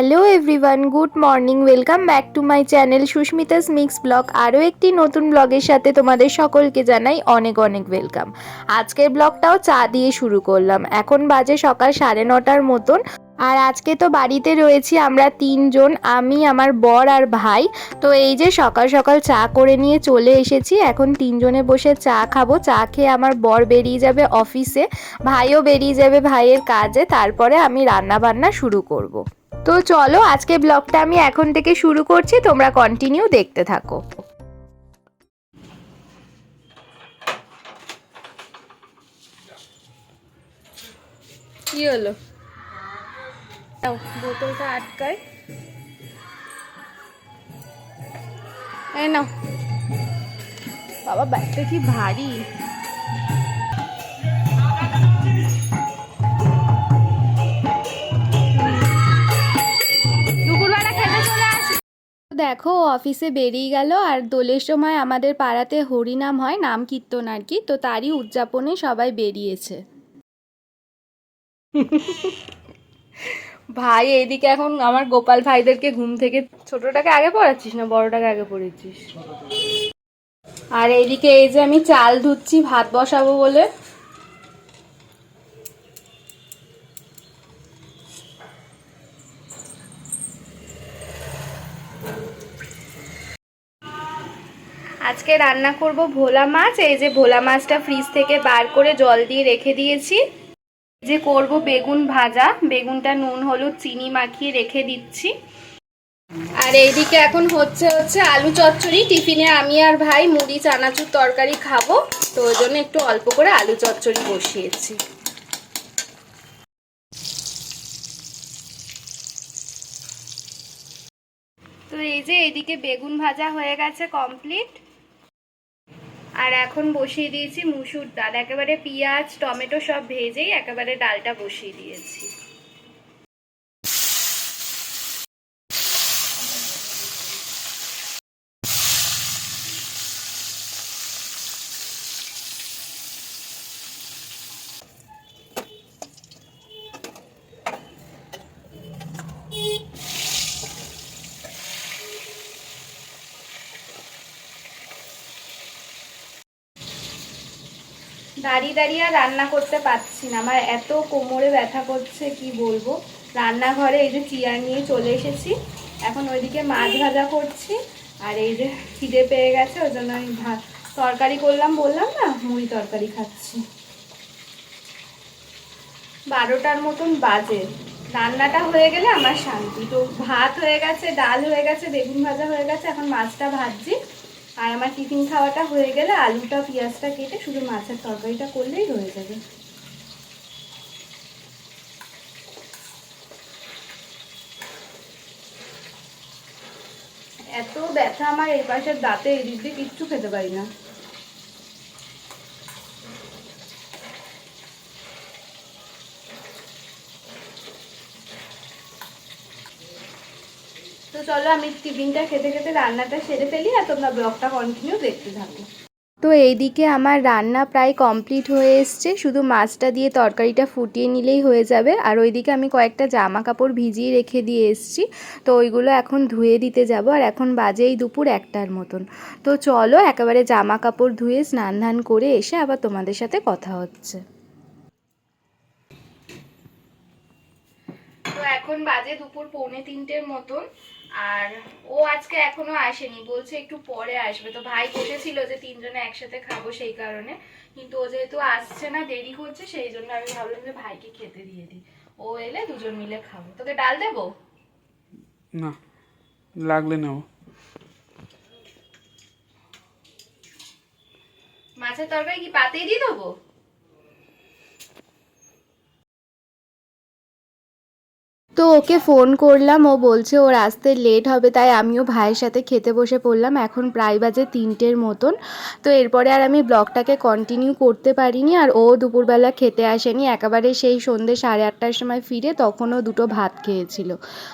Hello everyone, good morning. Welcome back to my channel Susmita's mix blog. আরও একটি নতুন ব্লগের সাথে তোমাদের সকলকে জানাই অনেক অনেক ওয়েলকাম। আজকের ব্লগটাও চা দিয়ে শুরু করলাম। এখন বাজে সকাল সাড়ে নটার মতন। আর আজকে তো বাড়িতে রয়েছি আমরা তিনজন, আমি, আমার বর আর ভাই। তো এই যে সকাল সকাল চা করে নিয়ে চলে এসেছি। এখন তিনজনে বসে চা খাব। চা খেয়ে আমার বর বেরিয়ে যাবে অফিসে, ভাইও বেরিয়ে যাবে ভাইয়ের কাজে। তারপরে আমি রান্না বান্না শুরু করব। তো চলো আজকে ব্লগটা আমি এখন থেকে শুরু করছি তোমরা কন্টিনিউ দেখতে থাকো। কি হলো? বোতলটা আটকায়। এই নাও। বাবা ব্যাগটা কি ভারী। দেখো অফিসে বেরিয়ে গেল আর দোলের সময় আমাদের পাড়াতে হরিনাম হয়, নাম কীর্তন আর কি। তো তারই উদযাপনে সবাই বেরিয়েছে। ভাই এইদিকে এখন আমার গোপাল ভাইদেরকে ঘুম থেকে ছোটটাকে আগে পড়াচ্ছিস না বড়টাকে আগে পড়েছিস আর এইদিকে এই যে আমি চাল ধুচ্ছি, ভাত বসাবো বলে। আজকে রান্না করব ভোলা মাছ। এই যে ভোলা মাছটা ফ্রিজ থেকে বার করে জল দিয়ে রেখে দিয়েছি। যে করব বেগুন ভাজা। বেগুনটা নুন, হলুদ, চিনি মাখিয়ে রেখে দিচ্ছি। আর এইদিকে এখন হচ্ছে হচ্ছে আলু চচ্চড়ি। টিফিনে আমি আর ভাই মুড়ি, চানাচুর তরকারি খাব। তো ওই জন্য একটু অল্প করে আলু চচ্চড়ি বসিয়েছি। তো এই যে এইদিকে বেগুন ভাজা হয়ে গেছে কমপ্লিট আর এখন বসিয়ে দিয়েছি মুসুর ডাল। একেবারে পেঁয়াজ, টমেটো সব ভেজেই একেবারে ডালটা বসিয়ে দিয়েছি। দাঁড়িয়ে দাঁড়িয়ে আর রান্না করতে পারছি না। আমার এত কোমরে ব্যথা করছে, কি বলব? রান্নাঘরে এই যে চেয়ার নিয়ে চলে এসেছি। এখন ওইদিকে মাছ ভাজা করছি, আর এই যে খিদে পেয়ে গেছে, ওই জন্য আমি ভাত তরকারি করলাম। বললাম না, মুড়ি তরকারি খাচ্ছি। বারোটার মতন বাজে। রান্নাটা হয়ে গেলে আমার শান্তি। তো ভাত হয়ে গেছে, ডাল হয়ে গেছে, বেগুন ভাজা হয়ে গেছে, এখন মাছটা ভাজছি। আর আমার টিফিন খাওয়াটা হয়ে গেলে আলুটা, পেঁয়াজটা কেটে শুধু মাছের তরকারিটা করলেই হয়ে যাবে। এত ব্যথা আমার এই পাশের দাঁতে এই দিক দিয়ে কিচ্ছু খেতে পারি না। তো চলো আমি টিফিনটা খেতে খেতে রান্নাটা সেরে ফেলি আর তোমরা ব্লগটা কন্টিনিউ দেখতে থাকো। তো এইদিকে আমার রান্না প্রায় কমপ্লিট হয়ে এসছে শুধু মাছটা দিয়ে তরকারিটা ফুটিয়ে নিলেই হয়ে যাবে। আর ওইদিকে আমি কয়েকটা জামা কাপড় ভিজিয়ে রেখে দিয়ে এসছি তো ওইগুলো এখন ধুয়ে দিতে যাব। আর এখন বাজেই দুপুর একটার মতন। তো চলো একেবারে জামা কাপড় ধুয়ে স্নান ধান করে এসে আবার তোমাদের সাথে কথা হচ্ছে। তো এখন বাজে দুপুর পৌনে তিনটের মতন। আর ও আজকে এখনও আসেনি বলছে একটু পরে আসবে। তো ভাই বসেছিল যে তিনজনে একসাথে খাব সেই কারণে। কিন্তু ও যেহেতু আসছে না দেরি হচ্ছে সেই জন্য আমি ভাবলাম যে ভাইকে খেতে দিয়ে দিই। ও এলে দুজন মিলে খাব। তোকে ডাল দেবো? না লাগলে নেব। মাছের তরকারি কি পাতেই দিয়ে দেবো? তো ওকে ফোন করলাম, ও বলছে ওর আসতে লেট হবে, তাই আমিও ভাইয়ের সাথে খেতে বসে পড়লাম, এখন প্রায় বাজে তিনটের মতন। তো এরপরে আর আমি ব্লগটাকে কন্টিনিউ করতে পারিনি, আর ও দুপুরবেলা খেতে আসেনি, একেবারে সেই সন্ধ্যে সাড়ে আটটার সময় ফিরে তখনও দুটো ভাত খেয়েছিল।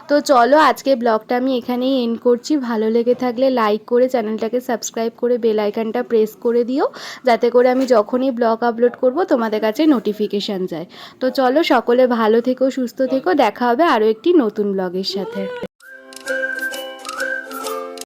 তো চলো আজকে ব্লগটা আমি এখানেই এন্ড করছি, ভালো লেগে থাকলে লাইক করে চ্যানেলটাকে সাবস্ক্রাইব করে বেল আইকনটা প্রেস করে দিও, যাতে করে আমি যখনই ব্লগ আপলোড করব তোমাদের কাছে নোটিফিকেশান যায়। তো চলো সকলে ভালো থেকো, সুস্থ থেকো, দেখা হবে আরও একটি নতুন ব্লগের সাথে।